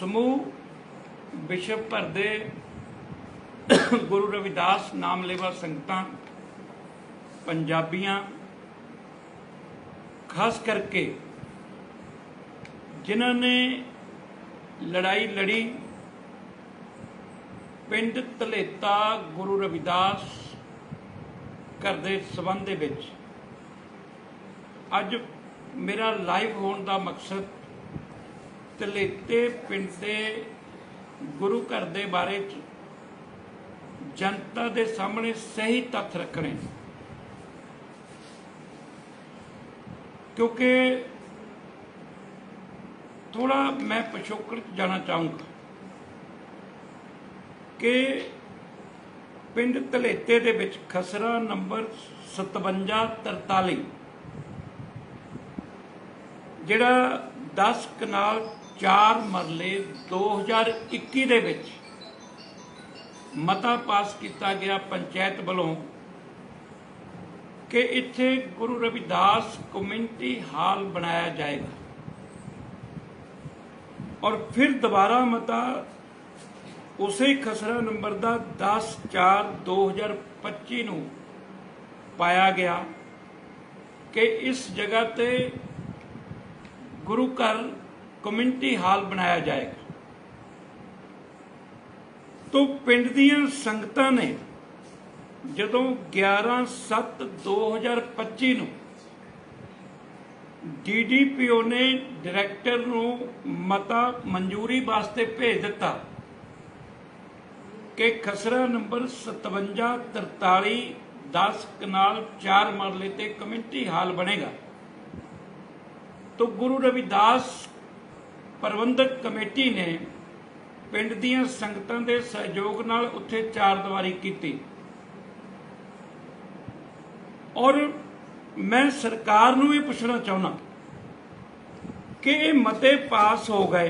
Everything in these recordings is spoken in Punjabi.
ਸਮੂਹ ਵਿਸ਼ਵ ਭਰ ਦੇ ਗੁਰੂ ਰਵਿਦਾਸ ਨਾਮ ਲੇਵਾ ਸੰਗਤਾਂ ਪੰਜਾਬੀਆਂ, ਖਾਸ ਕਰਕੇ ਜਿਨ੍ਹਾਂ ਨੇ ਲੜਾਈ ਲੜੀ, ਪਿੰਡ ਤਲੇਤਾ ਗੁਰੂ ਰਵਿਦਾਸ ਘਰ ਦੇ ਸਬੰਧ ਦੇ ਵਿੱਚ। ਅੱਜ ਮੇਰਾ ਲਾਈਵ ਹੋਣ ਦਾ ਮਕਸਦ ਤਲੇਤੇ ਪਿੰਡ ਦੇ ਗੁਰੂ ਘਰ ਦੇ ਬਾਰੇ ਚ ਜਨਤਾ ਦੇ ਸਾਹਮਣੇ ਸਹੀ ਤੱਥ ਰੱਖਣੇ। ਕਿਉਂਕਿ ਥੋੜਾ ਮੈਂ ਪਿਛੋਕੜ ਜਾਣਾ ਚਾਹੂੰਗਾ ਕਿ ਪਿੰਡ ਤਲੇਤੇ ਦੇ ਵਿੱਚ ਖਸਰਾ ਨੰਬਰ 5743 ਜਿਹੜਾ 10 ਕਨਾਲ 4 ਮਰਲੇ 2021 ਦੇ ਵਿੱਚ ਮਤਾ ਪਾਸ ਕੀਤਾ ਗਿਆ ਪੰਚਾਇਤ ਵੱਲੋਂ ਕਿ ਇੱਥੇ ਗੁਰੂ ਰਵਿਦਾਸ ਕਮਿਊਨਿਟੀ ਹਾਲ ਬਣਾਇਆ ਜਾਏਗਾ। ਔਰ ਫਿਰ ਦੁਬਾਰਾ ਮਤਾ ਉਸੇ ਖਸਰਾ ਨੰਬਰ ਦਾ 10 4 2025 ਨੂੰ ਪਾਇਆ ਗਿਆ ਕਿ ਇਸ ਜਗ੍ਹਾ ਤੇ ਗੁਰੂ ਘਰ ਕਮਿਊਨਿਟੀ ਹਾਲ ਬਣਾਇਆ ਜਾਏਗਾ। ਤੋਂ ਪਿੰਡ ਦੀਆਂ ਸੰਗਤਾਂ ਨੇ ਜਦੋਂ 11 7 2025 ਨੂੰ ਡੀਡੀਪੀਓ ਨੇ ਡਾਇਰੈਕਟਰ ਨੂੰ ਮਤਾ ਮਨਜ਼ੂਰੀ ਵਾਸਤੇ ਭੇਜ ਦਿੱਤਾ ਕਿ ਖਸਰਾ ਨੰਬਰ 5743 10 ਕਨਾਲ 4 ਮਰਲੇ ਤੇ ਕਮਿਊਨਿਟੀ ਹਾਲ ਬਣੇਗਾ। ਤੋ ਗੁਰੂ ਰਵਿਦਾਸ ਪ੍ਰਬੰਧਕ ਕਮੇਟੀ ਨੇ ਪਿੰਡ ਦੀਆਂ ਸੰਗਤਾਂ ਦੇ ਸਹਿਯੋਗ ਨਾਲ ਉੱਥੇ ਚਾਰ ਦੀਵਾਰੀ ਕੀਤੀ। ਔਰ ਮੈਂ ਸਰਕਾਰ ਨੂੰ ਇਹ ਪੁੱਛਣਾ ਚਾਹੁੰਦਾ ਕਿ ਇਹ ਮਤੇ ਪਾਸ ਹੋ ਗਏ,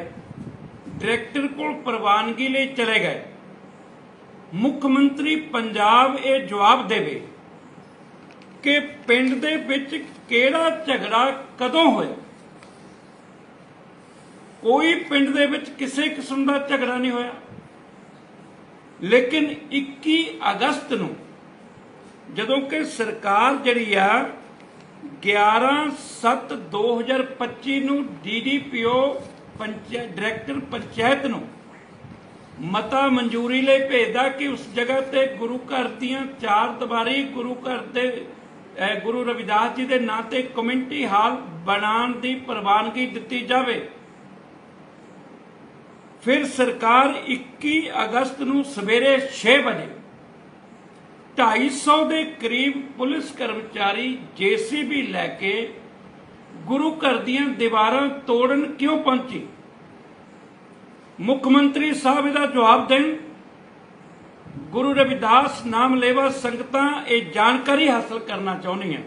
ਡਾਇਰੈਕਟਰ ਕੋਲ ਪ੍ਰਵਾਨਗੀ ਲਈ ਚਲੇ ਗਏ। ਮੁੱਖ ਮੰਤਰੀ ਪੰਜਾਬ ਇਹ ਜਵਾਬ ਦੇਵੇ ਕਿ ਪਿੰਡ ਦੇ ਵਿੱਚ ਕਿਹੜਾ ਝਗੜਾ ਕਦੋਂ ਹੋਇਆ? ਕੋਈ ਪਿੰਡ ਦੇ ਵਿੱਚ ਕਿਸੇ ਕਿਸਮ ਦਾ ਝਗੜਾ ਨਹੀਂ ਹੋਇਆ। ਲੇਕਿਨ 21 ਅਗਸਤ ਨੂੰ ਜਦੋਂ ਕਿ ਸਰਕਾਰ ਜਿਹੜੀ ਆ 11/7/2025 ਨੂੰ ਡੀਡੀਪੀਓ ਪੰਚਾਇਤ ਡਾਇਰੈਕਟਰ ਪੰਚਾਇਤ ਨੂੰ ਮਤਾ ਮਨਜ਼ੂਰੀ ਲਈ ਭੇਜਦਾ ਕਿ ਉਸ ਜਗ੍ਹਾ ਤੇ ਗੁਰੂ ਘਰ ਦੀਆਂ ਚਾਰ ਦੀਵਾਰੀ ਗੁਰੂ ਘਰ ਦੇ ਗੁਰੂ ਰਵਿਦਾਸ ਜੀ ਦੇ ਨਾਂ ਤੇ ਕਮਿਊਨਿਟੀ ਹਾਲ ਬਣਾਉਣ ਦੀ ਪ੍ਰਵਾਨਗੀ ਦਿੱਤੀ ਜਾਵੇ। ਫਿਰ ਸਰਕਾਰ 21 ਅਗਸਤ ਨੂੰ ਸਵੇਰੇ 6 ਵਜੇ 250 ਦੇ ਕਰੀਬ ਪੁਲਿਸ ਕਰਮਚਾਰੀ ਜੀਸੀਬੀ ਲੈ ਕੇ ਗੁਰੂ ਘਰ ਦੀਆਂ ਦੀਵਾਰਾਂ ਤੋੜਨ ਕਿਉਂ ਪਹੁੰਚੀ? ਮੁੱਖ ਮੰਤਰੀ ਸਾਹਿਬ ਇਹਦਾ ਜਵਾਬ ਦੇਣ। ਗੁਰੂ ਰਵਿਦਾਸ ਨਾਮ ਲੈਵਾ ਸੰਗਤਾਂ ਇਹ ਜਾਣਕਾਰੀ ਹਾਸਲ ਕਰਨਾ ਚਾਹੁੰਦੀਆਂ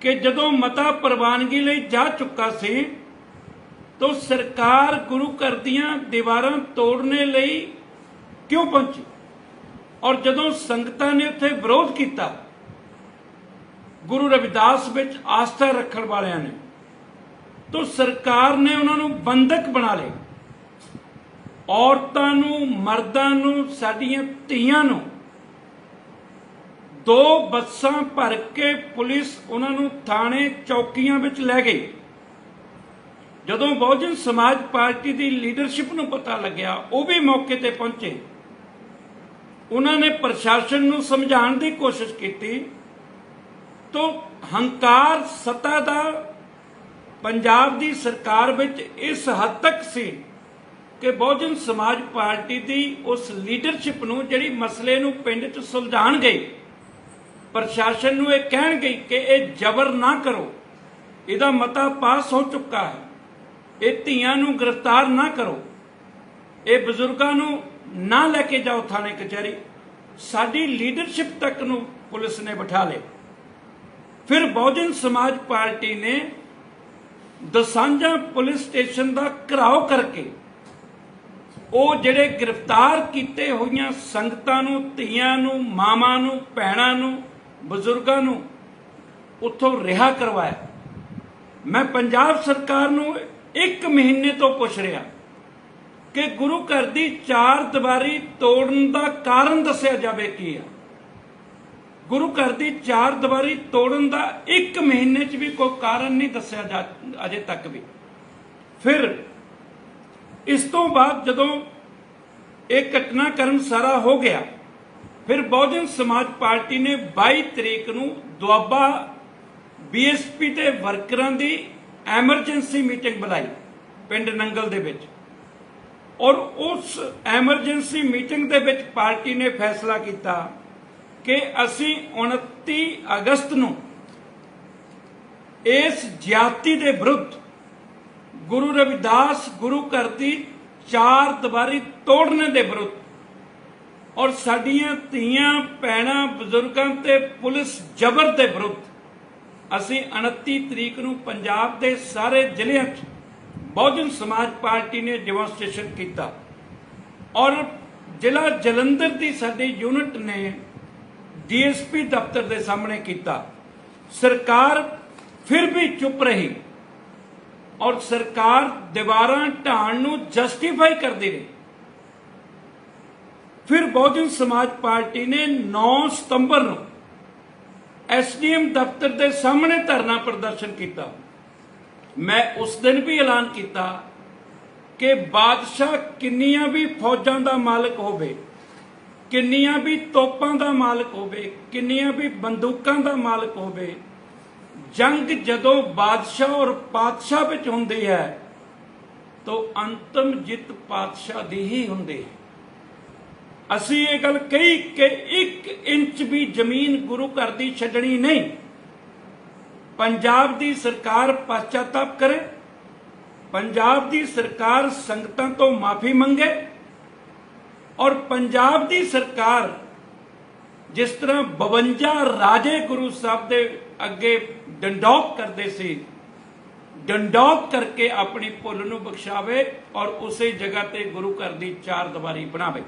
ਕਿ ਜਦੋਂ ਮਤਾ ਪ੍ਰਵਾਨਗੀ ਲਈ ਜਾ ਚੁੱਕਾ ਸੀ ਤੋ ਸਰਕਾਰ ਗੁਰੂ ਘਰ ਦੀਆਂ ਦੀਵਾਰਾਂ ਤੋੜਨੇ ਲਈ ਕਿਉਂ ਪਹੁੰਚੀ? ਔਰ ਜਦੋਂ ਸੰਗਤਾਂ ਨੇ ਉੱਥੇ ਵਿਰੋਧ ਕੀਤਾ, ਗੁਰੂ ਰਵਿਦਾਸ ਵਿੱਚ ਆਸਥਾ ਰੱਖਣ ਵਾਲਿਆਂ ਨੇ, ਤੋ ਸਰਕਾਰ ਨੇ ਉਹਨਾਂ ਨੂੰ ਬੰਦਕ ਬਣਾ ਲਿਆ ਔਰਤਾਂ ਨੂੰ, ਮਰਦਾਂ ਨੂੰ, ਸਾਡੀਆਂ ਧੀਆਂ ਨੂੰ ਦੋ ਬੱਸਾਂ ਭਰ ਕੇ ਪੁਲਿਸ ਉਹਨਾਂ ਨੂੰ ਥਾਣੇ, ਚੌਕੀਆਂ ਵਿੱਚ ਲੈ ਗਈ। ਜਦੋਂ ਬਹੁਜਨ ਸਮਾਜ ਪਾਰਟੀ ਦੀ ਲੀਡਰਸ਼ਿਪ ਨੂੰ ਪਤਾ ਲੱਗਿਆ, ਉਹ ਵੀ ਮੌਕੇ ਤੇ ਪਹੁੰਚੇ। ਉਹਨਾਂ ਨੇ ਪ੍ਰਸ਼ਾਸਨ ਨੂੰ ਸਮਝਾਉਣ ਦੀ ਕੋਸ਼ਿਸ਼ ਕੀਤੀ। ਤੋਂ ਹੰਕਾਰ ਸਤਾ ਦਾ ਪੰਜਾਬ ਦੀ ਸਰਕਾਰ ਵਿੱਚ ਇਸ ਹੱਦ ਤੱਕ ਸੀ ਕਿ ਬਹੁਜਨ ਸਮਾਜ ਪਾਰਟੀ ਦੀ ਉਸ ਲੀਡਰਸ਼ਿਪ ਨੂੰ ਜਿਹੜੀ ਮਸਲੇ ਨੂੰ ਪਿੰਡ 'ਚ ਸੁਲਝਾਣ ਗਈ, ਪ੍ਰਸ਼ਾਸਨ ਨੂੰ ਇਹ ਕਹਿਣ ਗਈ ਕਿ ਇਹ ਜ਼ਬਰ ਨਾ ਕਰੋ। ਇਹਦਾ ਮਤਾ ਪਾਸ ਹੋ ਚੁੱਕਾ ਹੈ। ਇਹ ਧੀਆਂ ਨੂੰ ਗ੍ਰਿਫਤਾਰ ਨਾ ਕਰੋ। ਇਹ ਬਜ਼ੁਰਗਾਂ ਨੂੰ ਨਾ ਲੈ ਕੇ ਜਾਓ ਥਾਣੇ ਕਚਹਿਰੀ। ਸਾਡੀ ਲੀਡਰਸ਼ਿਪ ਤੱਕ ਨੂੰ ਪੁਲਿਸ ਨੇ ਬਿਠਾ ਲਿਆ। ਫਿਰ ਬਹੁਜਨ ਸਮਾਜ ਪਾਰਟੀ ਨੇ ਦਸਾਂਝਾ ਪੁਲਿਸ ਸਟੇਸ਼ਨ ਦਾ ਘਰਾਓ ਕਰਕੇ ਉਹ ਜਿਹੜੇ ਗ੍ਰਿਫਤਾਰ ਕੀਤੇ ਹੋਈਆਂ ਸੰਗਤਾਂ ਨੂੰ, ਧੀਆਂ ਨੂੰ, ਮਾਵਾਂ ਨੂੰ, ਭੈਣਾਂ ਨੂੰ, ਬਜ਼ੁਰਗਾਂ ਨੂੰ ਉੱਥੋਂ ਰਿਹਾ ਕਰਵਾਇਆ। ਮੈਂ ਪੰਜਾਬ ਸਰਕਾਰ ਨੂੰ ਇੱਕ ਮਹੀਨੇ ਤੋਂ ਪੁੱਛ ਰਿਹਾ ਕਿ ਗੁਰੂ ਘਰ ਦੀ ਚਾਰ ਦੀਵਾਰੀ ਤੋੜਨ ਦਾ ਕਾਰਨ ਦੱਸਿਆ ਜਾਵੇ ਕੀ ਆ? ਗੁਰੂ ਘਰ ਦੀ ਚਾਰ ਦੀਵਾਰੀ ਤੋੜਨ ਦਾ ਇੱਕ ਮਹੀਨੇ 'ਚ ਵੀ ਕੋਈ ਕਾਰਨ ਨਹੀਂ ਦੱਸਿਆ ਜਾ ਅਜੇ ਤੱਕ ਵੀ। ਫਿਰ ਇਸ ਤੋਂ ਬਾਅਦ ਜਦੋਂ ਇਹ ਘਟਨਾਕ੍ਰਮ ਸਾਰਾ ਹੋ ਗਿਆ, ਫਿਰ ਬਹੁਜਨ ਸਮਾਜ ਪਾਰਟੀ ਨੇ 22 ਤਰੀਕ ਨੂੰ ਦੁਆਬਾ ਬੀਐਸਪੀ ਦੇ ਵਰਕਰਾਂ ਦੀ ਐਮਰਜੈਂਸੀ ਮੀਟਿੰਗ ਬੁਲਾਈ ਪਿੰਡ ਨੰਗਲ ਦੇ ਵਿੱਚ। ਔਰ ਉਸ ਐਮਰਜੈਂਸੀ ਮੀਟਿੰਗ ਦੇ ਵਿੱਚ ਪਾਰਟੀ ਨੇ ਫੈਸਲਾ ਕੀਤਾ ਕਿ ਅਸੀਂ 29 ਅਗਸਤ ਨੂੰ ਇਸ ਜਾਤੀ ਦੇ ਵਿਰੁੱਧ ਗੁਰੂ ਰਵਿਦਾਸ ਗੁਰੂ ਘਰ ਦੀ ਚਾਰ ਦੀਵਾਰੀ ਤੋੜਨ ਦੇ ਵਿਰੁੱਧ ਔਰ ਸਾਡੀਆਂ ਧੀਆਂ, ਭੈਣਾਂ, ਬਜ਼ੁਰਗਾਂ ਤੇ ਪੁਲਿਸ ਜ਼ਬਰ ਦੇ ਵਿਰੁੱਧ ਅਸੀਂ 29 ਤਰੀਕ ਨੂੰ ਪੰਜਾਬ ਦੇ ਸਾਰੇ ਜ਼ਿਲ੍ਹਿਆਂ 'ਚ ਬਹੁਜਨ ਸਮਾਜ ਪਾਰਟੀ ਨੇ ਡੈਮੋਨਸਟ੍ਰੇਸ਼ਨ ਕੀਤਾ। ਔਰ ਜ਼ਿਲ੍ਹਾ ਜਲੰਧਰ ਦੀ ਸਾਡੀ ਯੂਨਿਟ ਨੇ ਡੀਐਸਪੀ ਦਫ਼ਤਰ ਦੇ ਸਾਹਮਣੇ ਕੀਤਾ। ਸਰਕਾਰ ਫਿਰ ਵੀ ਚੁੱਪ ਰਹੀ ਔਰ ਸਰਕਾਰ ਦੀਵਾਰਾਂ ਢਾਣ ਨੂੰ ਜਸਟੀਫਾਈ ਕਰਦੀ ਰਹੀ। ਫਿਰ ਬਹੁਜਨ ਸਮਾਜ ਪਾਰਟੀ ਨੇ 9 ਸਤੰਬਰ ਨੂੰ ਐਸਡੀਐਮ ਦਫ਼ਤਰ ਦੇ ਸਾਹਮਣੇ ਧਰਨਾ ਪ੍ਰਦਰਸ਼ਨ ਕੀਤਾ। ਮੈਂ ਉਸ ਦਿਨ ਵੀ ਐਲਾਨ ਕੀਤਾ ਕਿ ਬਾਦਸ਼ਾਹ ਕਿੰਨੀਆਂ ਵੀ ਫੌਜਾਂ ਦਾ ਮਾਲਕ ਹੋਵੇ, ਕਿੰਨੀਆਂ ਵੀ ਤੋਪਾਂ ਦਾ ਮਾਲਕ ਹੋਵੇ, ਕਿੰਨੀਆਂ ਵੀ ਬੰਦੂਕਾਂ ਦਾ ਮਾਲਕ ਹੋਵੇ, ਜੰਗ ਜਦੋਂ ਬਾਦਸ਼ਾਹ ਔਰ ਪਾਤਸ਼ਾਹ ਵਿੱਚ ਹੁੰਦੀ ਹੈ, ਤਾਂ ਅੰਤਮ ਜਿੱਤ ਪਾਤਸ਼ਾਹ ਦੀ ਹੀ ਹੁੰਦੀ ਹੈ। ਅਸੀਂ ਇਹ ਗੱਲ ਕਹੀ ਕਿ 1 ਇੰਚ ਵੀ ਜ਼ਮੀਨ ਗੁਰੂ ਘਰ ਦੀ ਛੱਡਣੀ ਨਹੀਂ। ਪੰਜਾਬ ਦੀ ਸਰਕਾਰ ਪਛਤਾਤਾਪ ਕਰੇ। ਪੰਜਾਬ ਦੀ ਸਰਕਾਰ ਸੰਗਤਾਂ ਤੋਂ ਮਾਫੀ ਮੰਗੇ। ਔਰ ਪੰਜਾਬ ਦੀ ਸਰਕਾਰ ਜਿਸ ਤਰ੍ਹਾਂ 52 ਰਾਜੇ ਗੁਰੂ ਸਾਹਿਬ ਦੇ ਅੱਗੇ ਡੰਡੌਕ ਕਰਦੇ ਸੀ, ਡੰਡੌਕ ਕਰਕੇ ਆਪਣੀ ਭੁੱਲ ਨੂੰ ਬਖਸ਼ਾਵੇ ਔਰ ਉਸੇ ਜਗ੍ਹਾ ਤੇ ਗੁਰੂ ਘਰ ਦੀ ਚਾਰ ਦੀਵਾਰੀ ਬਣਾਵੇ।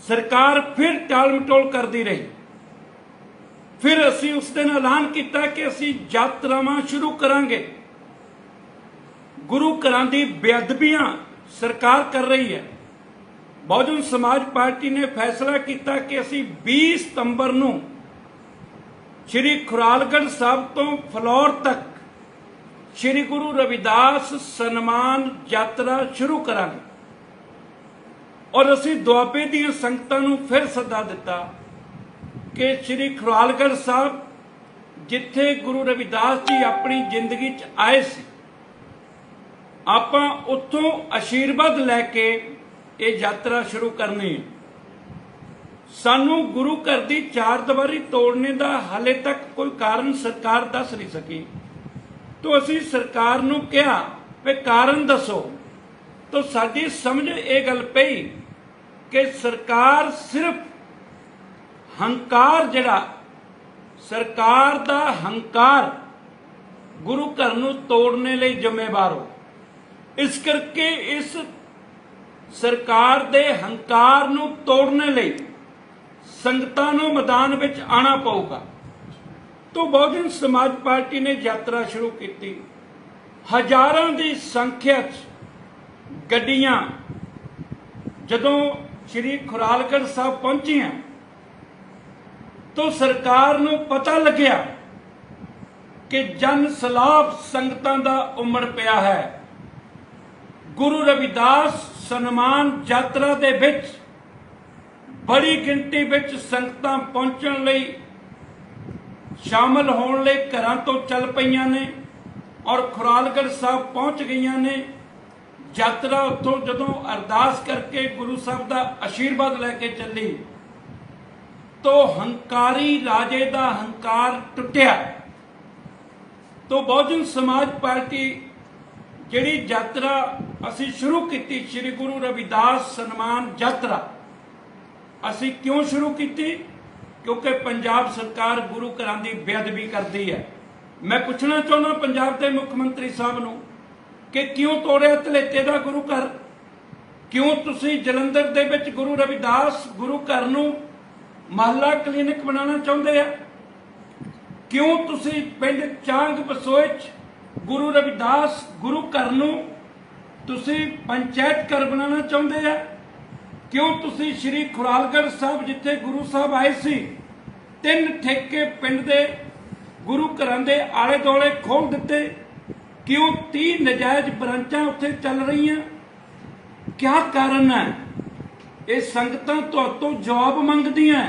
ਸਰਕਾਰ ਫਿਰ ਟਾਲ-ਮਟੋਲ ਕਰਦੀ ਰਹੀ। ਫਿਰ ਅਸੀਂ ਉਸ ਦਿਨ ਐਲਾਨ ਕੀਤਾ ਕਿ ਅਸੀਂ ਯਾਤਰਾਵਾਂ ਸ਼ੁਰੂ ਕਰਾਂਗੇ। ਗੁਰੂ ਘਰਾਂ ਦੀ ਬੇਅਦਬੀਆਂ ਸਰਕਾਰ ਕਰ ਰਹੀ ਹੈ। ਬਹੁਜਨ ਸਮਾਜ ਪਾਰਟੀ ਨੇ ਫੈਸਲਾ ਕੀਤਾ ਕਿ ਅਸੀਂ 20 ਸਤੰਬਰ ਨੂੰ ਸ੍ਰੀ ਖੁਰਾਲਗੜ੍ਹ ਸਾਹਿਬ ਤੋਂ ਫਲੌਰ ਤੱਕ ਸ੍ਰੀ ਗੁਰੂ ਰਵਿਦਾਸ ਸਨਮਾਨ ਯਾਤਰਾ ਸ਼ੁਰੂ ਕਰਾਂਗੇ। ਔਰ ਅਸੀਂ ਦੁਆਬੇ ਦੀਆਂ ਸੰਗਤਾਂ ਨੂੰ ਫਿਰ ਸੱਦਾ ਦਿੱਤਾ ਕਿ ਸ੍ਰੀ ਖੁਰਾਲਗੜ੍ਹ ਸਾਹਿਬ, ਜਿੱਥੇ ਗੁਰੂ ਰਵਿਦਾਸ ਜੀ ਆਪਣੀ ਜ਼ਿੰਦਗੀ 'ਚ ਆਏ ਸੀ, ਆਪਾਂ ਉੱਥੋਂ ਆਸ਼ੀਰਵਾਦ ਲੈ ਕੇ ਇਹ ਯਾਤਰਾ ਸ਼ੁਰੂ ਕਰਨੀ ਹੈ। ਸਾਨੂੰ ਗੁਰੂ ਘਰ ਦੀ ਚਾਰ ਦੀਵਾਰੀ ਤੋੜਨੇ ਦਾ ਹਾਲੇ ਤੱਕ ਕੋਈ ਕਾਰਨ ਸਰਕਾਰ ਦੱਸ ਨਹੀਂ ਸਕੀ। ਤੋਂ ਅਸੀਂ ਸਰਕਾਰ ਨੂੰ ਕਿਹਾ ਵੀ ਕਾਰਨ ਦੱਸੋ। ਤੋਂ ਸਾਡੀ ਸਮਝ ਇਹ ਗੱਲ ਪਈ ਕਿ ਸਰਕਾਰ ਸਿਰਫ ਹੰਕਾਰ ਜਿਹੜਾ, ਸਰਕਾਰ ਦਾ ਹੰਕਾਰ ਗੁਰੂ ਘਰ ਨੂੰ ਤੋੜਨੇ ਲਈ ਜ਼ਿੰਮੇਵਾਰ ਹੋ। ਇਸ ਕਰਕੇ ਇਸ ਸਰਕਾਰ ਦੇ ਹੰਕਾਰ ਨੂੰ ਤੋੜਨੇ ਲਈ ਸੰਗਤਾਂ ਨੂੰ ਮੈਦਾਨ ਵਿੱਚ ਆਣਾ ਪਊਗਾ। ਤੋਂ ਬਹੁਜਨ ਸਮਾਜ ਪਾਰਟੀ ਨੇ ਯਾਤਰਾ ਸ਼ੁਰੂ ਕੀਤੀ। ਹਜ਼ਾਰਾਂ ਦੀ ਸੰਖਿਆ 'ਚ ਗੱਡੀਆਂ ਜਦੋਂ ਸ੍ਰੀ ਖੁਰਾਲਗੜ੍ਹ ਸਾਹਿਬ ਪਹੁੰਚੀਆਂ ਤੋਂ ਸਰਕਾਰ ਨੂੰ ਪਤਾ ਲੱਗਿਆ ਕਿ ਜਨ ਸਲਾਬ ਸੰਗਤਾਂ ਦਾ ਉਮੜ ਪਿਆ ਹੈ। ਗੁਰੂ ਰਵਿਦਾਸ ਸਨਮਾਨ ਯਾਤਰਾ ਦੇ ਵਿੱਚ, ਬੜੀ ਗਿਣਤੀ ਵਿੱਚ ਸੰਗਤਾਂ ਪਹੁੰਚਣ ਲਈ ਸ਼ਾਮਲ ਹੋਣ ਲਈ ਘਰਾਂ ਤੋਂ ਚੱਲ ਪਈਆਂ ਨੇ ਔਰ ਖੁਰਾਲਗੜ੍ਹ ਸਾਹਿਬ ਪਹੁੰਚ ਗਈਆਂ ਨੇ। ਯਾਤਰਾ ਉੱਥੋਂ ਜਦੋਂ ਅਰਦਾਸ ਕਰਕੇ ਗੁਰੂ ਸਾਹਿਬ ਦਾ ਆਸ਼ੀਰਵਾਦ ਲੈ ਕੇ ਚੱਲੀ, ਤੋ ਹੰਕਾਰੀ ਰਾਜੇ ਦਾ ਹੰਕਾਰ ਟੁੱਟਿਆ। ਤੋ ਬਹੁਜਨ ਸਮਾਜ ਪਾਰਟੀ ਜਿਹੜੀ ਯਾਤਰਾ ਅਸੀਂ ਸ਼ੁਰੂ ਕੀਤੀ, ਸ੍ਰੀ ਗੁਰੂ ਰਵਿਦਾਸ ਸਨਮਾਨ ਯਾਤਰਾ, ਅਸੀਂ ਕਿਉਂ ਸ਼ੁਰੂ ਕੀਤੀ? ਕਿਉਂਕਿ ਪੰਜਾਬ ਸਰਕਾਰ ਗੁਰੂ ਘਰਾਂ ਦੀ ਬੇਅਦਬੀ ਕਰਦੀ ਹੈ। ਮੈਂ ਪੁੱਛਣਾ ਚਾਹੁੰਦਾ ਪੰਜਾਬ ਦੇ ਮੁੱਖ ਮੰਤਰੀ ਸਾਹਿਬ ਨੂੰ ਕਿ ਕਿਉਂ ਤੋੜਿਆ ਧਲੇਤੇ ਦਾ ਗੁਰੂ ਘਰ? ਕਿਉਂ ਤੁਸੀਂ ਜਲੰਧਰ ਦੇ ਵਿੱਚ ਗੁਰੂ ਰਵਿਦਾਸ ਗੁਰੂ ਘਰ ਨੂੰ ਮਹੱਲਾ ਕਲੀਨਿਕ ਬਣਾਉਣਾ ਚਾਹੁੰਦੇ ਆ? ਕਿਉਂ ਤੁਸੀਂ ਪਿੰਡ ਚਾਂਗ ਬਸੋਏ 'ਚ ਗੁਰੂ ਰਵਿਦਾਸ ਗੁਰੂ ਘਰ ਨੂੰ ਤੁਸੀਂ ਪੰਚਾਇਤ ਘਰ ਬਣਾਉਣਾ ਚਾਹੁੰਦੇ ਆ? ਕਿਉਂ ਤੁਸੀਂ ਸ਼੍ਰੀ ਖੁਰਾਲਗੜ੍ਹ ਸਾਹਿਬ ਜਿੱਥੇ ਗੁਰੂ ਸਾਹਿਬ ਆਏ ਸੀ, ਤਿੰਨ ਠੇਕੇ ਪਿੰਡ ਦੇ ਗੁਰੂ ਘਰਾਂ ਦੇ ਆਲੇ ਦੁਆਲੇ ਖੋਲ ਦਿੱਤੇ? ਕਿਉਂ 30 ਨਜਾਇਜ਼ ਬ੍ਰਾਂਚਾਂ ਉੱਥੇ ਚੱਲ ਰਹੀਆਂ ਕਿਆ ਕਾਰਨ ਹੈ ਇਹ ਸੰਗਤਾਂ ਤੁਹਾਤੋਂ ਜਵਾਬ ਮੰਗਦੀਆਂ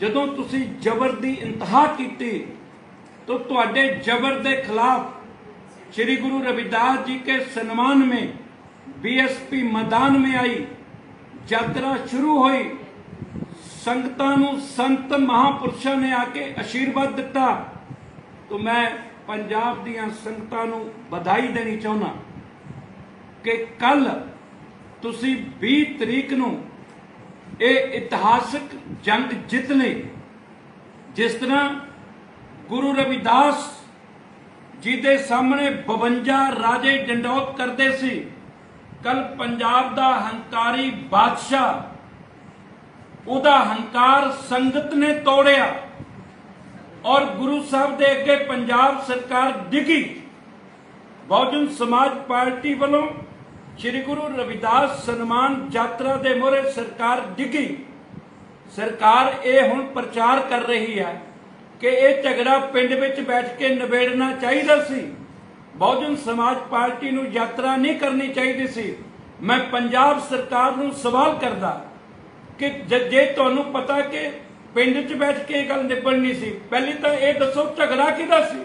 ਜਦੋਂ ਤੁਸੀਂ ਜ਼ਬਰ ਦੀ ਇੰਤਹਾ ਕੀਤੀ तो ਤੁਹਾਡੇ ਜ਼ਬਰ ਦੇ ਖਿਲਾਫ श्री गुरु रविदास जी के सम्मान में बीएसपी मैदान में आई यात्रा शुरू हुई ਸੰਗਤਾਂ ਨੂੰ ਸੰਤ ਮਹਾਪੁਰਸ਼ਾਂ ਨੇ ਆ ਕੇ ਅਸ਼ੀਰਵਾਦ ਦਿੱਤਾ ਤੋਂ ਮੈਂ ਪੰਜਾਬ ਦੀਆਂ ਸੰਗਤਾਂ ਨੂੰ ਵਧਾਈ ਦੇਣੀ ਚਾਹੁੰਦਾ ਕਿ ਕੱਲ ਤੁਸੀਂ 20 ਤਰੀਕ ਨੂੰ ਇਹ ਇਤਿਹਾਸਕ ਜੰਗ ਜਿੱਤ ਲਈ ਜਿਸ ਤਰ੍ਹਾਂ ਗੁਰੂ ਰਵਿਦਾਸ ਜੀ ਦੇ ਸਾਹਮਣੇ 52 ਰਾਜੇ ਡੰਡੋਤ ਕਰਦੇ ਸੀ ਕੱਲ ਪੰਜਾਬ ਦਾ ਹੰਕਾਰੀ ਬਾਦਸ਼ਾਹ, ਉਹਦਾ ਹੰਕਾਰ ਸੰਗਤ ਨੇ ਤੋੜਿਆ। ਔਰ ਗੁਰੂ ਸਾਹਿਬ ਦੇ ਅੱਗੇ ਪੰਜਾਬ ਸਰਕਾਰ ਡਿੱਗੀ। ਬਹੁਜਨ ਸਮਾਜ ਪਾਰਟੀ ਵੱਲੋਂ ਸ੍ਰੀ ਗੁਰੂ ਰਵਿਦਾਸ ਸਨਮਾਨ ਯਾਤਰਾ ਦੇ ਮੋਰੇ ਸਰਕਾਰ ਡਿੱਗੀ। ਸਰਕਾਰ ਇਹ ਹੁਣ ਪ੍ਰਚਾਰ ਕਰ ਰਹੀ ਹੈ ਕਿ ਇਹ ਝਗੜਾ ਪਿੰਡ ਵਿੱਚ ਬੈਠ ਕੇ ਨਿਬੇੜਨਾ ਚਾਹੀਦਾ ਸੀ। ਬਹੁਜਨ ਸਮਾਜ ਪਾਰਟੀ ਨੂੰ ਯਾਤਰਾ ਨਹੀਂ ਕਰਨੀ ਚਾਹੀਦੀ ਸੀ। ਮੈਂ ਪੰਜਾਬ ਸਰਕਾਰ ਨੂੰ ਸਵਾਲ ਕਰਦਾ ਕਿ ਜੇ ਤੁਹਾਨੂੰ ਪਤਾ ਕਿ ਪਿੰਡ 'ਚ ਬੈਠ ਕੇ ਇਹ ਗੱਲ ਨਿਬੜਨੀ ਸੀ। ਪਹਿਲੀ ਤਾਂ ਇਹ ਦੱਸੋ, ਝਗੜਾ ਕਿਹਦਾ ਸੀ?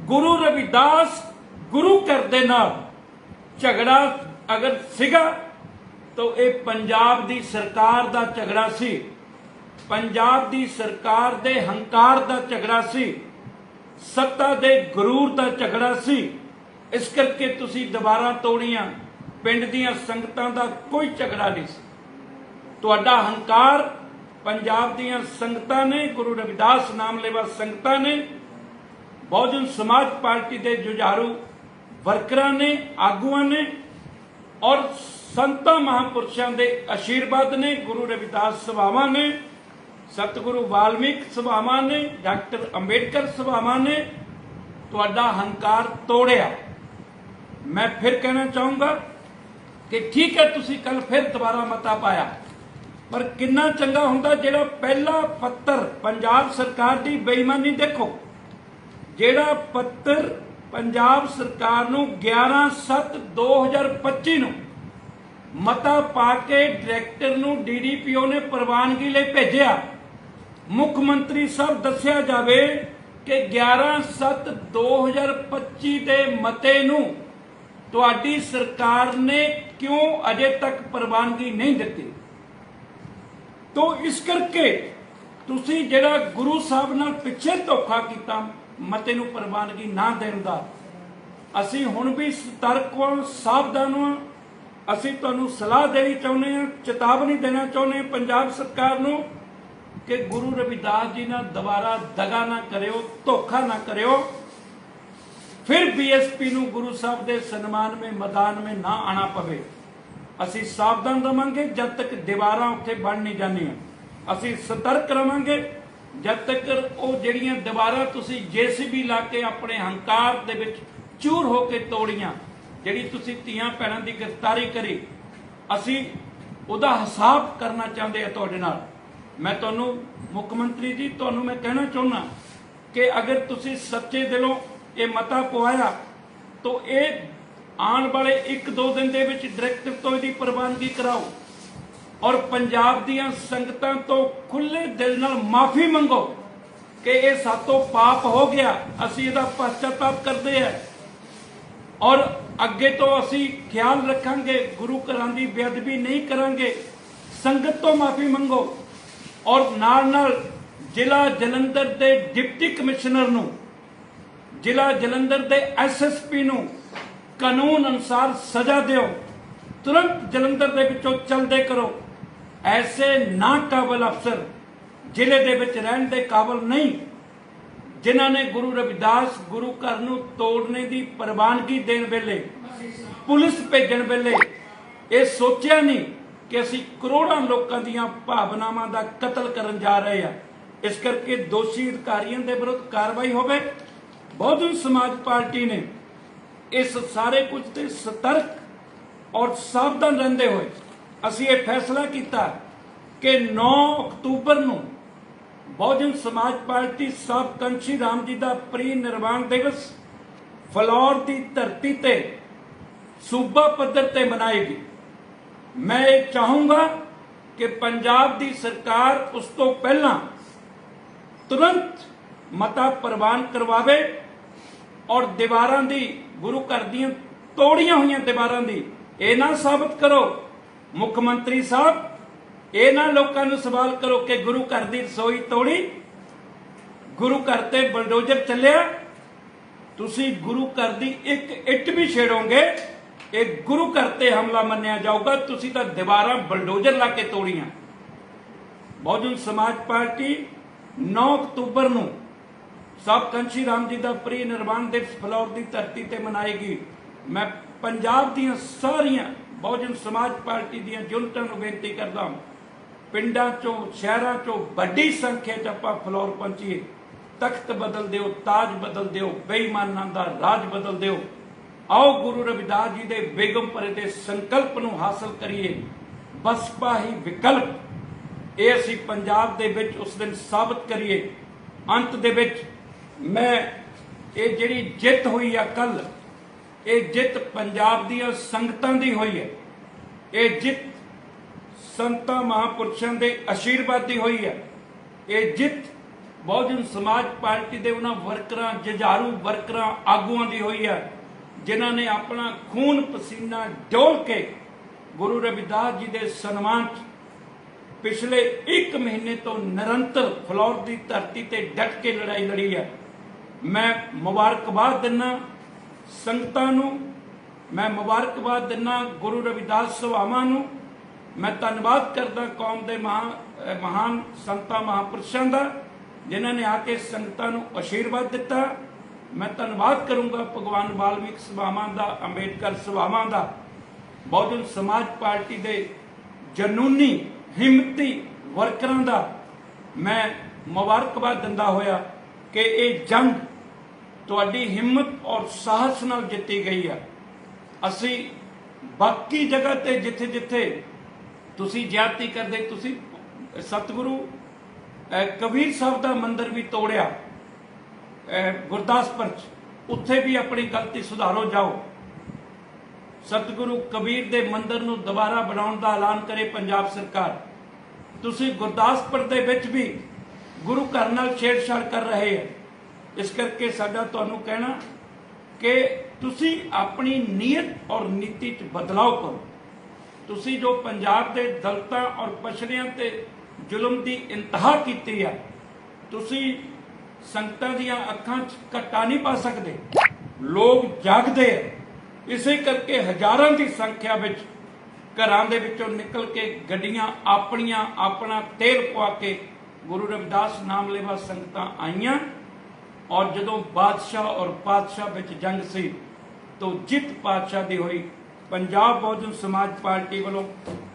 ਗੁਰੂ ਰਵਿਦਾਸ ਗੁਰੂ ਘਰ ਦੇ ਨਾਲ ਝਗੜਾ ਅਗਰ ਸੀਗਾ, ਤਾਂ ਇਹ ਪੰਜਾਬ ਦੀ ਸਰਕਾਰ ਦਾ ਝਗੜਾ ਸੀ। ਪੰਜਾਬ ਦੀ ਸਰਕਾਰ ਦੇ ਹੰਕਾਰ ਦਾ ਝਗੜਾ ਸੀ। ਸੱਤਾ ਦੇ ਗਰੂਰ ਦਾ ਝਗੜਾ ਸੀ। ਇਸ ਕਰਕੇ ਤੁਸੀਂ ਦੁਬਾਰਾ ਤੋੜੀਆਂ। ਪਿੰਡ ਦੀਆਂ ਸੰਗਤਾਂ ਦਾ ਕੋਈ ਝਗੜਾ ਨਹੀਂ ਸੀ। ਤੁਹਾਡਾ ਹੰਕਾਰ ਪੰਜਾਬ ਦੀਆਂ ਸੰਗਤਾਂ ਨੇ, ਗੁਰੂ ਰਵਿਦਾਸ ਨਾਮ ਲੈਵਾ ਸੰਗਤਾਂ ਨੇ, ਬਹੁਜਨ ਸਮਾਜ ਪਾਰਟੀ ਦੇ ਜੁਝਾਰੂ ਵਰਕਰਾਂ ਨੇ, ਆਗੂਆਂ ਨੇ ਔਰ ਸੰਤਾਂ ਮਹਾਪੁਰਸ਼ਾਂ ਦੇ ਆਸ਼ੀਰਵਾਦ ਨੇ, ਗੁਰੂ ਰਵਿਦਾਸ ਸਭਾਵਾਂ ਨੇ, ਸਤਿਗੁਰੂ ਵਾਲਮੀਕ ਸਭਾਵਾਂ ਨੇ, ਡਾਕਟਰ ਅੰਬੇਡਕਰ ਸਭਾਵਾਂ ਨੇ, ਤੁਹਾਡਾ ਹੰਕਾਰ ਤੋੜਿਆ। ਮੈਂ ਫਿਰ ਕਹਿਣਾ ਚਾਹੂੰਗਾ ਕਿ ਠੀਕ ਹੈ, ਤੁਸੀਂ ਕੱਲ ਫਿਰ ਦੁਬਾਰਾ ਮਤਾ ਪਾਇਆ। ਪਰ ਕਿੰਨਾ ਚੰਗਾ ਹੁੰਦਾ ਜਿਹੜਾ ਪਹਿਲਾ ਪੱਤਰ ਪੰਜਾਬ ਸਰਕਾਰ ਦੀ ਬੇਈਮਾਨੀ ਦੇਖੋ। ਜਿਹੜਾ ਪੱਤਰ ਪੰਜਾਬ ਸਰਕਾਰ ਨੂੰ 11/7/2025 ਨੂੰ ਮਤਾ ਪਾ ਕੇ ਡਾਇਰੈਕਟਰ ਨੂੰ ਡੀਡੀਪੀਓ ਨੇ ਪ੍ਰਵਾਨਗੀ ਲਈ ਭੇਜਿਆ। ਮੁੱਖ ਮੰਤਰੀ ਸਾਹਿਬ ਦੱਸਿਆ ਜਾਵੇ ਕਿ 11/7/2025 ਦੇ ਮਤੇ ਨੂੰ ਤੁਹਾਡੀ ਸਰਕਾਰ ਨੇ ਕਿਉਂ ਅਜੇ ਤੱਕ ਪ੍ਰਵਾਨਗੀ ਨਹੀਂ ਦਿੱਤੀ? ਤੋ ਇਸ ਕਰਕੇ ਤੁਸੀਂ ਜਿਹੜਾ ਗੁਰੂ ਸਾਹਿਬ ਨਾਲ ਪਿੱਛੇ ਧੋਖਾ ਕੀਤਾ ਮਤੇ ਨੂੰ ਪ੍ਰਵਾਨਗੀ ਨਾ ਦੇਣ ਦਾ। ਅਸੀਂ ਹੁਣ ਵੀ ਸਤਰਕ ਹਾਂ ਸਾਵਧਾਨ ਹਾਂ ਅਸੀਂ ਤੁਹਾਨੂੰ ਸਲਾਹ ਦੇਣੀ ਚਾਹੁੰਦੇ ਹਾਂ, ਚੇਤਾਵਨੀ ਦੇਣਾ ਚਾਹੁੰਦੇ ਹਾਂ ਪੰਜਾਬ ਸਰਕਾਰ ਨੂੰ ਕਿ ਗੁਰੂ ਰਵਿਦਾਸ ਜੀ ਨਾਲ ਦੁਬਾਰਾ ਦਗਾ ਨਾ ਕਰਿਓ, ਧੋਖਾ ਨਾ ਕਰਿਓ। ਫਿਰ ਬੀਐਸਪੀ ਨੂੰ ਗੁਰੂ ਸਾਹਿਬ ਦੇ ਸਨਮਾਨ ਮੇ, ਮੈਦਾਨ ਮੇ ਨਾ ਆਣਾ ਪਵੇ। ਅਸੀਂ ਸਾਵਧਾਨ ਰਵਾਂਗੇ, ਜਦ ਤੱਕ ਦੀਵਾਰਾਂ ਉੱਥੇ ਬਣ ਨਹੀਂ ਜਾਂਦੀਆਂ। ਅਸੀਂ ਸਤਰਕ ਰਵਾਂਗੇ, ਜਦ ਤੱਕ ਉਹ ਜਿਹੜੀਆਂ ਦੀਵਾਰਾਂ ਤੁਸੀਂ ਜੀਸੀਬੀ ਲਾ ਕੇ ਆਪਣੇ ਹੰਕਾਰ ਦੇ ਵਿੱਚ ਚੂਰ ਹੋ ਕੇ ਤੋੜੀਆਂ, ਜਿਹੜੀ ਤੁਸੀਂ ਧੀਆਂ ਭੈਣਾਂ ਦੀ ਗ੍ਰਿਫਤਾਰੀ ਕਰੀ, ਅਸੀਂ ਉਹਦਾ ਹਿਸਾਬ ਕਰਨਾ ਚਾਹੁੰਦੇ ਆ ਤੁਹਾਡੇ ਨਾਲ। ਮੈਂ ਤੁਹਾਨੂੰ, ਮੁੱਖ ਮੰਤਰੀ ਜੀ, ਤੁਹਾਨੂੰ ਮੈਂ ਕਹਿਣਾ ਚਾਹੁੰਦਾ ਕਿ ਅਗਰ ਤੁਸੀਂ ਸੱਚੇ ਦਿਲੋਂ ਇਹ ਮਤਾ ਪਵਾਇਆ, ਤਾਂ ਇਹ ਆਉਣ ਵਾਲੇ 1-2 ਦਿਨ ਦੇ ਵਿੱਚ ਡਾਇਰੈਕਟਰ ਤੋਂ ਇਹਦੀ ਪ੍ਰਵਾਨਗੀ ਕਰਾਓ। ਔਰ ਪੰਜਾਬ ਦੀਆਂ ਸੰਗਤਾਂ ਤੋਂ ਖੁੱਲੇ ਦਿਲ ਨਾਲ ਮਾਫੀ ਮੰਗੋ ਕਿ ਇਹ ਸਾਤੋਂ ਪਾਪ ਹੋ ਗਿਆ। ਅਸੀਂ ਇਹਦਾ ਪਛਤਾਪ ਕਰਦੇ ਹਾਂ। ਔਰ ਅੱਗੇ ਤੋਂ ਅਸੀਂ ਖਿਆਲ ਰੱਖਾਂਗੇ, ਗੁਰੂ ਘਰਾਂ ਦੀ ਬੇਅਦਬੀ ਨਹੀਂ ਕਰਾਂਗੇ। ਸੰਗਤ ਤੋਂ ਮਾਫੀ ਮੰਗੋ। ਔਰ ਨਾਲ ਨਾਲ ਜ਼ਿਲ੍ਹਾ ਜਲੰਧਰ ਦੇ ਡਿਪਟੀ ਕਮਿਸ਼ਨਰ ਨੂੰ, ਜ਼ਿਲ੍ਹਾ ਜਲੰਧਰ ਦੇ ਐਸਐਸਪੀ ਨੂੰ ਕਾਨੂੰਨ ਅਨੁਸਾਰ ਸਜ਼ਾ ਦਿਓ। ਤੁਰੰਤ ਜਲੰਧਰ ਦੇ ਵਿੱਚੋਂ ਚਲਦੇ ਕਰੋ। ਐਸੇ ਨਾ ਕਾਬਲ ਅਫਸਰ ਜ਼ਿਲ੍ਹੇ ਦੇ ਵਿੱਚ ਰਹਿਣ ਦੇ ਕਾਬਲ ਨਹੀਂ, ਜਿਨ੍ਹਾਂ ਨੇ ਗੁਰੂ ਰਵਿਦਾਸ ਗੁਰੂ ਘਰ ਨੂੰ ਤੋੜਨੇ ਦੀ ਪ੍ਰਵਾਨਗੀ ਦੇਣ ਵੇਲੇ, ਪੁਲਿਸ ਭੇਜਣ ਵੇਲੇ ਇਹ ਸੋਚਿਆ ਨਹੀਂ ਕਿ ਅਸੀਂ ਕਰੋੜਾਂ ਲੋਕਾਂ ਦੀਆਂ ਭਾਵਨਾਵਾਂ ਦਾ ਕਤਲ ਕਰਨ ਜਾ ਰਹੇ ਹਾਂ। ਇਸ ਕਰਕੇ ਦੋਸ਼ੀ ਅਧਿਕਾਰੀਆਂ ਦੇ ਵਿਰੁੱਧ ਕਾਰਵਾਈ ਹੋਵੇ। ਬਹੁਜਨ ਸਮਾਜ ਪਾਰਟੀ ਨੇ ਇਸ ਸਾਰੇ ਕੁਝ ਤੇ ਸਤਰਕ ਔਰ ਸਾਵਧਾਨ ਰਹਿੰਦੇ ਹੋਏ ਅਸੀਂ ਇਹ ਫੈਸਲਾ ਕੀਤਾ ਕਿ 9 ਅਕਤੂਬਰ ਨੂੰ ਬਹੁਜਨ ਸਮਾਜ ਪਾਰਟੀ ਸਾਹਿਬ ਕੰਸ਼ੀ ਰਾਮ ਜੀ ਦਾ ਪ੍ਰੀ ਨਿਰਵਾਣ ਦਿਵਸ ਫਲੌਰ ਦੀ ਧਰਤੀ ਤੇ ਸੂਬਾ ਪੱਧਰ ਤੇ ਮਨਾਏਗੀ। ਮੈਂ ਇਹ ਚਾਹੂੰਗਾ ਕਿ ਪੰਜਾਬ ਦੀ ਸਰਕਾਰ ਉਸ ਤੋਂ ਪਹਿਲਾਂ ਤੁਰੰਤ ਮਤਾ ਪ੍ਰਵਾਨ ਕਰਵਾਵੇ ਔਰ ਦੀਵਾਰਾਂ ਦੀ, ਗੁਰੂ ਘਰ ਦੀਆਂ ਤੋੜੀਆਂ ਹੋਈਆਂ ਦੀਵਾਰਾਂ ਦੀ, ਇਹ ਨਾ ਸਾਬਤ ਕਰੋ। ਮੁੱਖ ਮੰਤਰੀ ਸਾਹਿਬ ਇਹਨਾਂ ਲੋਕਾਂ ਨੂੰ ਸਵਾਲ ਕਰੋ ਕਿ ਗੁਰੂ ਘਰ ਦੀ ਰਸੋਈ ਤੋੜੀ, ਗੁਰੂ ਘਰ ਤੇ ਬਲਡੋਜ਼ਰ ਚੱਲਿਆ। ਤੁਸੀਂ ਗੁਰੂ ਘਰ ਦੀ ਇੱਕ ਇੱਟ ਵੀ ਛੇੜੋਗੇ, ਇਹ ਗੁਰੂ ਘਰ ਤੇ ਹਮਲਾ ਮੰਨਿਆ ਜਾਊਗਾ। ਤੁਸੀਂ ਤਾਂ ਦੀਵਾਰਾਂ ਬਲਡੋਜ਼ਰ ਲਾ ਕੇ ਤੋੜੀਆਂ। ਬਹੁਜਨ ਸਮਾਜ ਪਾਰਟੀ 9 ਅਕਤੂਬਰ ਨੂੰ ਸਭ ਕੰਸ਼ੀ ਰਾਮ ਜੀ ਦਾ ਪ੍ਰੀ ਨਿਰਵਾਣ ਦਿਵਸ ਫਲੌਰ ਦੀ ਧਰਤੀ ਤੇ ਮਨਾਏਗੀ ਮੈਂ ਪੰਜਾਬ ਦੀਆਂ ਸਾਰੀਆਂ ਬਹੁਜਨ ਸਮਾਜ ਪਾਰਟੀ ਦੀਆਂ ਯੂਨਿਟਾਂ ਨੂੰ ਬੇਨਤੀ ਕਰਦਾ ਪਿੰਡਾਂ ਚੋਂ, ਸ਼ਹਿਰਾਂ ਚੋਂ ਵੱਡੀ ਸੰਖਿਆ 'ਚ ਆਪਾਂ ਫਲੌਰ ਪਹੁੰਚੀਏ। ਤਖਤ ਬਦਲ ਦਿਓ, ਤਾਜ ਬਦਲ ਦਿਓ, ਬੇਈਮਾਨਾਂ ਦਾ ਰਾਜ ਬਦਲ ਦਿਓ। ਆਓ ਗੁਰੂ ਰਵਿਦਾਸ ਜੀ ਦੇ ਬੇਗਮ ਬੇਗਮਪੁਰੇ ਦੇ ਸੰਕਲਪ ਨੂੰ ਹਾਸਲ ਕਰੀਏ। ਬਸਪਾ ਹੀ ਵਿਕਲਪ। ਇਹ ਅਸੀਂ ਪੰਜਾਬ ਦੇ ਵਿੱਚ ਉਸ ਦਿਨ ਸਾਬਤ ਕਰੀਏ। ਅੰਤ ਦੇ ਵਿੱਚ ਮੈਂ ਇਹ ਜਿਹੜੀ ਜਿੱਤ ਹੋਈ ਆ ਕੱਲ ਇਹ ਜਿੱਤ ਪੰਜਾਬ ਦੀਆਂ ਸੰਗਤਾਂ ਦੀ ਹੋਈ ਹੈ। ਇਹ ਜਿੱਤ ਸੰਤਾਂ ਮਹਾਪੁਰਸ਼ਾਂ ਦੇ ਆਸ਼ੀਰਵਾਦ ਦੀ ਹੋਈ ਹੈ। ਇਹ ਜਿੱਤ ਬਹੁਜਨ ਸਮਾਜ ਪਾਰਟੀ ਦੇ ਉਹਨਾਂ ਵਰਕਰਾਂ, ਜੁਝਾਰੂ ਵਰਕਰਾਂ ਆਗੂਆਂ ਦੀ ਹੋਈ ਹੈ, ਜਿਨ੍ਹਾਂ ਨੇ ਆਪਣਾ ਖੂਨ ਪਸੀਨਾ ਡੋਲ ਕੇ ਗੁਰੂ ਰਵਿਦਾਸ ਜੀ ਦੇ ਸਨਮਾਨ 'ਚ ਪਿਛਲੇ 1 ਮਹੀਨੇ ਤੋਂ ਨਿਰੰਤਰ ਫਲੌਰ ਦੀ ਧਰਤੀ ਤੇ ਡਟ ਕੇ ਲੜਾਈ ਲੜੀ ਹੈ। ਮੈਂ ਮੁਬਾਰਕਬਾਦ ਦਿੰਨਾ ਸੰਗਤਾਂ ਨੂੰ, ਮੈਂ ਮੁਬਾਰਕਬਾਦ ਦਿੰਨਾ ਗੁਰੂ ਰਵਿਦਾਸ ਸਭਾਵਾਂ ਨੂੰ, ਮੈਂ ਧੰਨਵਾਦ ਕਰਦਾ ਕੌਮ ਦੇ ਮਹਾ ਮਹਾਨ ਸੰਤਾਂ, ਮਹਾਪੁਰਸ਼ਾਂ ਦਾ, ਜਿਨ੍ਹਾਂ ਨੇ ਆ ਕੇ ਸੰਗਤਾਂ ਨੂੰ ਆਸ਼ੀਰਵਾਦ ਦਿੱਤਾ। ਮੈਂ ਧੰਨਵਾਦ ਕਰੂੰਗਾ ਭਗਵਾਨ ਵਾਲਮੀਕ ਸਭਾਵਾਂ ਦਾ, ਅੰਬੇਡਕਰ ਸਭਾਵਾਂ ਦਾ। ਬਹੁਜਨ ਸਮਾਜ ਪਾਰਟੀ ਦੇ ਜਨੂਨੀ, ਹਿੰਮਤੀ ਵਰਕਰਾਂ ਦਾ ਮੈਂ ਮੁਬਾਰਕਬਾਦ ਦਿੰਦਾ ਹੋਇਆ ਕਿ ਇਹ ਜੰਗ ਤੁਹਾਡੀ ਹਿੰਮਤ ਔਰ ਸਾਹਸ ਨਾਲ ਜਿੱਤੀ ਗਈ ਆ। ਅਸੀਂ ਬਾਕੀ ਜਗ੍ਹਾ ਤੇ ਜਿੱਥੇ ਜਿੱਥੇ ਤੁਸੀਂ ਜ਼ਿਆਦਤੀ ਕਰਦੇ, ਤੁਸੀਂ ਸਤਿਗੁਰੂ ਕਬੀਰ ਸਾਹਿਬ ਦਾ ਮੰਦਿਰ ਵੀ ਤੋੜਿਆ। ਗੁਰਦਾਸਪੁਰ ਚ, ਉੱਥੇ ਵੀ ਆਪਣੀ ਗਲਤੀ ਸੁਧਾਰੋ, ਜਾਓ। ਸਤਿਗੁਰੂ ਕਬੀਰ ਦੇ ਮੰਦਿਰ ਨੂੰ ਦੁਬਾਰਾ ਬਣਾਉਣ ਦਾ ਐਲਾਨ ਕਰੇ ਪੰਜਾਬ ਸਰਕਾਰ। ਤੁਸੀਂ ਗੁਰਦਾਸਪੁਰ ਦੇ ਵਿੱਚ ਵੀ ਗੁਰੂ ਘਰ ਨਾਲ ਛੇੜਛਾੜ ਕਰ ਰਹੇ ਹੋ ਇਸ ਕਰਕੇ ਸਾਡਾ ਤੁਹਾਨੂੰ ਕਹਿਣਾ ਕਿ ਤੁਸੀਂ ਆਪਣੀ ਨੀਅਤ ਔਰ ਨੀਤੀ 'ਚ ਬਦਲਾਅ ਕਰੋ। ਤੁਸੀਂ ਜੋ ਪੰਜਾਬ ਦੇ ਦਲਤਾਂ ਔਰ ਪਛੜਿਆਂ ਤੇ ਜ਼ੁਲਮ ਦੀ ਇੰਤਹਾ ਕੀਤੀ ਆ, ਤੁਸੀਂ ਸੰਗਤਾਂ ਦੀਆਂ ਅੱਖਾਂ 'ਚ ਘੱਟਾ ਨਹੀਂ ਪਾ ਸਕਦੇ। ਲੋਕ ਜਾਗਦੇ ਆ। ਇਸੇ ਕਰਕੇ ਹਜ਼ਾਰਾਂ ਦੀ ਸੰਖਿਆ ਵਿੱਚ ਘਰਾਂ ਦੇ ਵਿੱਚੋਂ ਨਿਕਲ ਕੇ ਗੱਡੀਆਂ ਆਪਣੀਆਂ ਆਪਣਾ ਤੇਲ ਪਵਾ ਕੇ ਗੁਰੂ ਰਵਿਦਾਸ ਨਾਮ ਲੈਵਾ ਸੰਗਤਾਂ ਆਈਆਂ। ਔਰ ਜਦੋਂ ਬਾਦਸ਼ਾਹ ਔਰ ਪਾਤਸ਼ਾਹ ਵਿੱਚ ਜੰਗ ਸੀ, ਤੋਂ ਜਿੱਤ ਪਾਤਸ਼ਾਹ ਦੀ ਹੋਈ। ਪੰਜਾਬ ਬਹੁਜਨ ਸਮਾਜ ਪਾਰਟੀ ਵੱਲੋਂ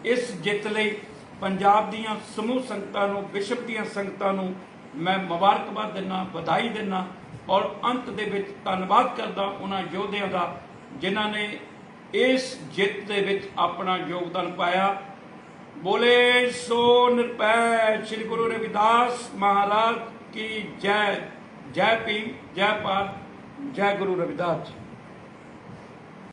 ਇਸ ਜਿੱਤ ਲਈ ਪੰਜਾਬ ਦੀਆਂ ਸਮੂਹ ਸੰਗਤਾਂ ਨੂੰ, ਵਿਸ਼ਵ ਦੀਆਂ ਸੰਗਤਾਂ ਨੂੰ ਮੈਂ ਮੁਬਾਰਕਬਾਦ ਦਿੰਦਾ ਵਧਾਈ ਦਿੰਦਾ ਔਰ ਅੰਤ ਦੇ ਵਿੱਚ ਧੰਨਵਾਦ ਕਰਦਾ ਉਹਨਾਂ ਯੋਧਿਆਂ ਦਾ ਜਿਨ੍ਹਾਂ ਨੇ ਇਸ ਜਿੱਤ ਦੇ ਵਿੱਚ ਆਪਣਾ ਯੋਗਦਾਨ ਪਾਇਆ। ਬੋਲੇ, ਸੋ ਨਿਰਪੈ ਸ੍ਰੀ ਗੁਰੂ ਰਵਿਦਾਸ ਮਹਾਰਾਜ ਕੀ ਜੈ। ਜੈ ਭੀਮ ਜੈ ਭਾਰਤ ਜੈ ਗੁਰੂ ਰਵਿਦਾਸ ਜੀ।